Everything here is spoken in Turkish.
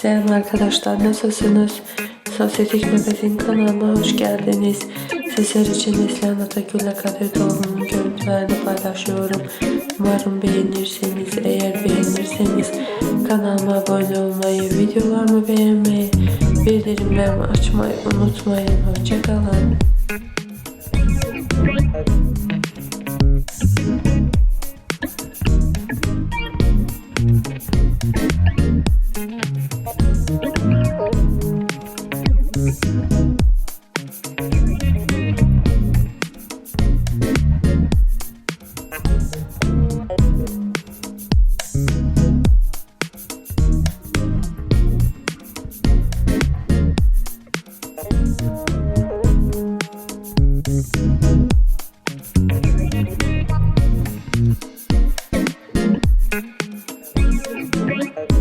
Selam arkadaşlar nasılsınız? Sosyetik Magazin kanalıma hoş geldiniz. Sizler için Neslihan Atakül'le Kadir Doğulu'nun görüntülerini paylaşıyorum. Umarım beğenirseniz, eğer beğenirseniz kanalıma abone olmayı, videolarımı beğenmeyi, bildirimlerimi açmayı unutmayın. Hoşçakalın. Bye.